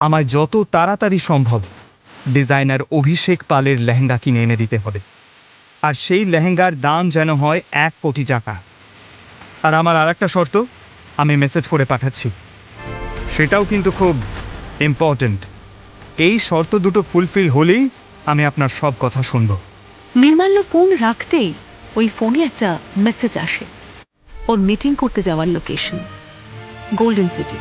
আমায় যত তাড়াতাড়ি সম্ভব ডিজাইনার অভিষেক পালের লেহেঙ্গা কিনে এনে দিতে হবে। আর সেই লেহেঙ্গার দাম যেন হয় এক কোটি টাকা। আর আমার আর একটা শর্ত, আমি মেসেজ করে পাঠাচ্ছি। সেটাও কিন্তু খুব ইম্পর্ট্যান্ট এই শর্ত দুটো ফুলফিল হলেই আমি আপনার সব কথা শুনব। নির্মাল্য ফোন রাখতেই ওই ফোনে একটা মেসেজ আসে। ওর মিটিং করতে যাওয়ার location golden city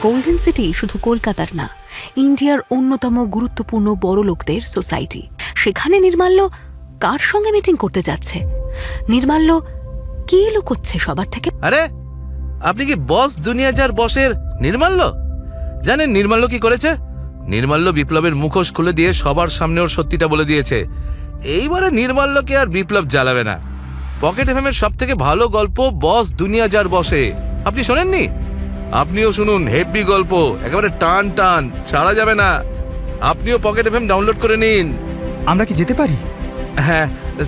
golden city শুধু কলকাতার না ইন্ডিয়ার অন্যতম গুরুত্বপূর্ণ বড় লোকদের সোসাইটি সেখানে নির্মাল্য কার সঙ্গে মিটিং করতে যাচ্ছে? নির্মাল্য কি লুকোচ্ছে সবার থেকে? আরে, আপনি কি বস দুনিয়াজার বসের নির্মাল্য? জানেন নির্মাল্য কি করেছে? নির্মাল্য বিপ্লবের মুখোশ খুলে দিয়ে সবার সামনে ওর সত্যিটা বলে দিয়েছে। এইবারে নির্মাল্যকে আর বিপ্লব জ্বালাবে না। পকেট এফএমের সব থেকে ভালো গল্প বস দুনিয়াজার বসে। আপনি শোনেননি? আপনিও শুনুন হেভি গল্প একেবারে টান টান ছাড়া যাবে না। আপনিও পকেট এফএম ডাউনলোড করে নিন। আমরা কি যেতে পারি? হ্যাঁ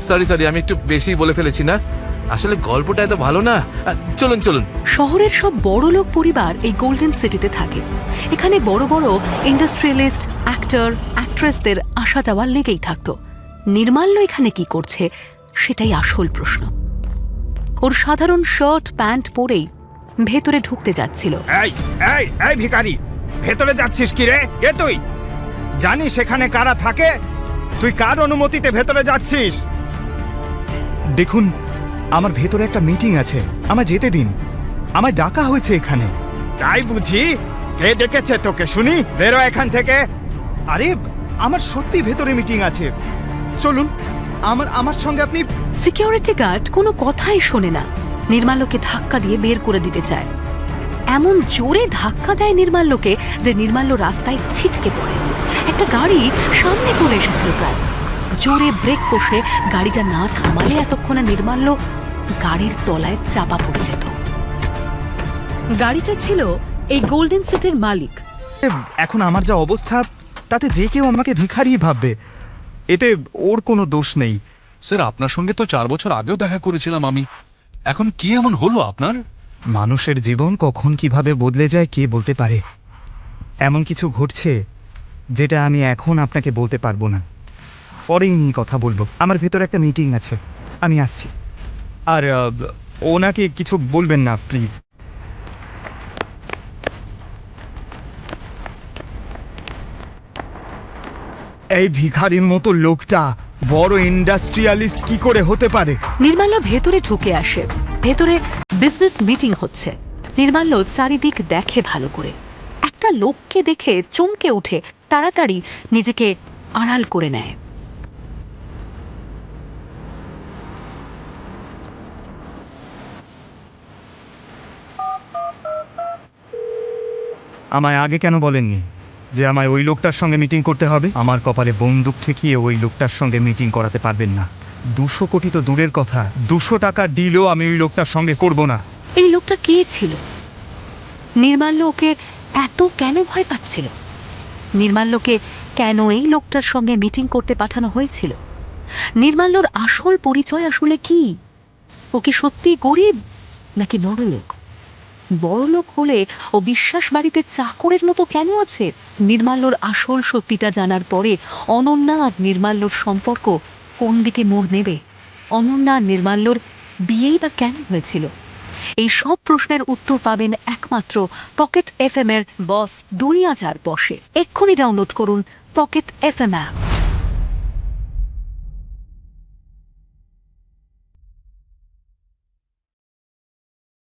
সরি সরি আমি একটু বেশি বলে ফেলেছি না। আসলে গল্পটা এত ভালো না। চলুন চলুন। শহরের সব বড় লোক পরিবার এই গোল্ডেন সিটিতে থাকে। এখানে বড় বড় ইন্ডাস্ট্রিয়ালিস্ট অ্যাক্টর অ্যাক্ট্রেসদের আসা যাওয়া লেগেই থাকতো। নির্মাল্য এখানে কি করছে সেটাই আসল প্রশ্ন। ওর সাধারণ শার্ট প্যান্ট পরেই ভেতরে ঢুকতে যাচ্ছিল। এই এই এই ভিখারি ভেতরে যাচ্ছিস কি রে? এ তুই? জানিস সেখানে কারা থাকে? তুই কার অনুমতিতে ভেতরে যাচ্ছিস? দেখুন আমার ভেতরে একটা মিটিং আছে। আমায় যেতে দিন। আমায় ডাকা হয়েছে এখানে। তাই বুঝি? কে ডেকেছে তোকে? শুনি বেরো এখান থেকে। আরে আমার সত্যি ভেতরে মিটিং আছে। চলুন আমার আমার সঙ্গে আপনি সিকিউরিটি গার্ড কোনো কথাই শোনে না। নির্মাল্যকে ধাক্কা দিয়ে বের করে দিতে চায়। এমন জোরে ধাক্কা দেয় নির্মাল্যকে যে নির্মাল্য রাস্তায় ছিটকে পড়ে। একটা গাড়ি সামনে চলে এসেছিল প্রায়। জোরে ব্রেক কষে গাড়িটা না থামালে এতক্ষণে নির্মাল্য গাড়ির তলায় চাপা পড়ে যেত। গাড়িটা ছিল এই গোল্ডেন সেটের মালিক। এখন আমার যা অবস্থা তাতে যে কেউ আমাকে ভিখারি ভাববে এতে ওর কোনো দোষ নেই। স্যার আপনার সঙ্গে তো চার বছর আগেও দেখা করেছিলাম আমি। এখন কি এমন হলো আপনার? মানুষের জীবন কখন কীভাবে বদলে যায় কে বলতে পারে? এমন কিছু ঘটছে যেটা আমি এখন আপনাকে বলতে পারব না। পরেই নিয়ে কথা বলব। আমার ভেতরে একটা মিটিং আছে। আমি আসছি। আর ওনাকে কিছু বলবেন না প্লিজ এই ভিখারির মতো লোকটা বড় ইন্ডাস্ট্রিয়ালিস্ট কি করে হতে পারে? নির্মাল্য ভেতরে ঢুকে আসে। ভেতরে বিজনেস মিটিং হচ্ছে। নির্মাল্য চারিদিক দেখে ভালো করে। একটা লোককে দেখে চমকে উঠে তাড়াতাড়ি নিজেকে আড়াল করে নেয়। আমায় আগে কেন বলেননি? যে আমায় ওই লোকটার সঙ্গে মিটিং করতে হবে। আমার কপালে বন্দুক ঠেকিয়ে ওই লোকটার সঙ্গে মিটিং করাতে পারবেন না। দুশো কোটি তো দূরের কথা। দুশো টাকা ডিলও আমি ওই লোকটার সঙ্গে করব না। এই লোকটা কে ছিল? নির্মাল্য ওকে এত কেন ভয় পাচ্ছিল? নির্মাল্যকে কেন এই লোকটার সঙ্গে মিটিং করতে পাঠানো হয়েছিল? নির্মাল্যর আসল পরিচয় আসলে কি? ও কি সত্যি গরিব নাকি বড়লোক বড়লোক হলে ও বিশ্বাস বাড়িতে চাকরের মতো কেন আছে? নির্মাল্যর আসল সত্যিটা জানার পরে অনন্যা আর নির্মাল্যর সম্পর্ক কোন দিকে মোড় নেবে? অনন্যা আর নির্মাল্যর বিয়েই বা কেন হয়েছিল? এই সব প্রশ্নের উত্তর পাবেন একমাত্র পকেট এফ এর বস দুনিয়া যার বসে। এক্ষুনি ডাউনলোড করুন পকেট এফ এম অ্যাপ।